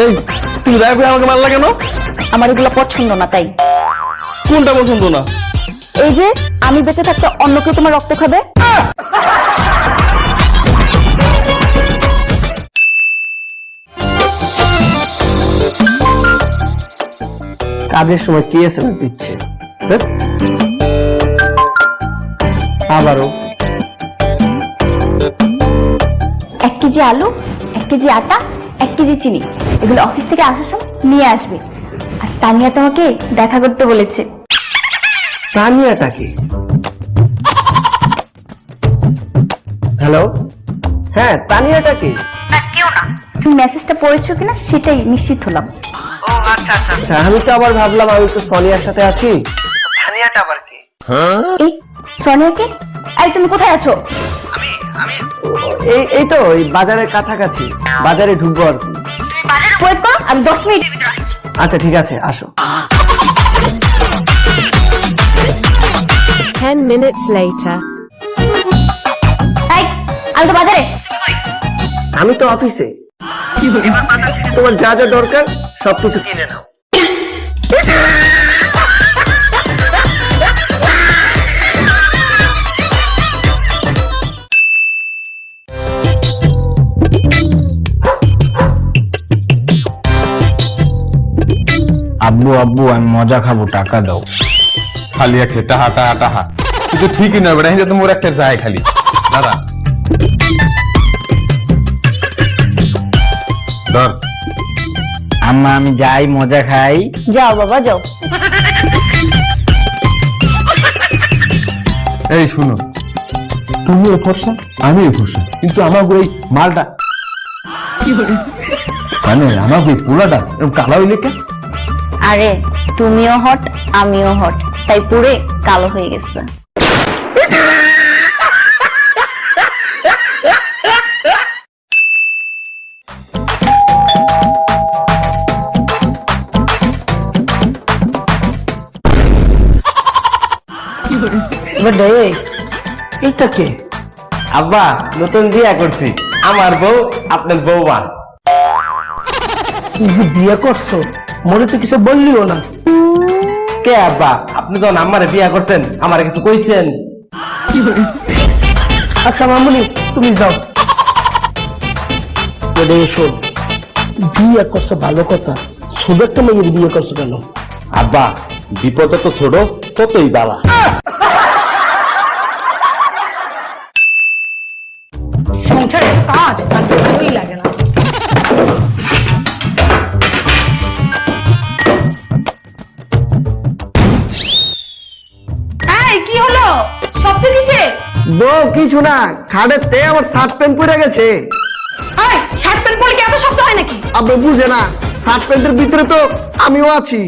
এই তুমি দয়া করে আমাকে মারলা কেন? আমার এগুলো পছন্দ না তাই। কোনটা পছন্দ না? এই যে আমি বেঁচে থাকতে অন্য কেউ তোমার রক্ত খাবে? কাজের সময় কি এস দিচ্ছে। আবারও। এক কেজি আলু এক কেজি আটা এক কেজি চিনি। এগুলো অফিস থেকে আসার সময় নিয়ে আসবে। আর তানিয়া তোমাকে দেখা করতে বলেছে। তানিয়াটা কি হ্যালো হ্যাঁ তানিয়াটা কি তুমি মেসেজটা পড়েছো কিনা সেটাই নিশ্চিত হলাম। আচ্ছা আমি তো আবার ভাবলাম আমি তো সোনিয়ার সাথে আছি। তানিয়াটা আবার কি? এই সোনিয়াকে? এই তুমি কোথায় আছো? এই এই তো এই বাজারের কাছাকাছি। বাজারে ঢুকবো আর কি। ওয়েট করো আমি দশ মিনিটের ভিতরে আসছি। আচ্ছা ঠিক আছে আসো। 10 minutes later. এই আমি তো বাজারে। আমি তো অফিসে। তোমার যা যা দরকার সবকিছু কিনে নাও। আব্বু আব্বু আমি মজা খাব টাকা দাও। খালি আছে টাহা টাহা টাহা কিন্তু ঠিকই নয় বেটা হিন্দে তো মোর একটা যায় খালি। দাদা। ধর। আম্মা আমি যাই মজা খাই। যাও বাবা যাও। এই শুনো তুমি এ ফর্সা আমি এ ফর্সা কিন্তু আমার ওই মালটা মানে আমার ওই পোলাটা এরকম কালা হইলে কে? আরে তুমিও হট আমিও হট। তাই পুরে কালো হয়ে গেছে। এটা কে? আব্বা নতুন বিয়া করছি। আমার বউ আপনার তুই বিয়ে করছ? মনে তো কিছু বললিও না। কে আব্বা? আপনি তো আমারে বিয়া করছেন আমারে কিছু কইছেন? আচ্ছা মামুনি তুমি যাও। শোন বিয়ে করছ ভালো কথা। ছোট একটা মেয়ের বিয়ে করছ কেন? আব্বা বিপদ তো ছোট ততই বালা সংসারে কাজ আর ভালোই লাগে না। শব্দ কিসে? বউ কিছু না খাটের তে আমার শার্ট প্যান্ট পরে গেছে। শার্ট প্যান্ট পরে কি এত শব্দ হয় নাকি? আব্বা বুঝে না শার্ট প্যান্টের ভিতরে তো আমিও আছি।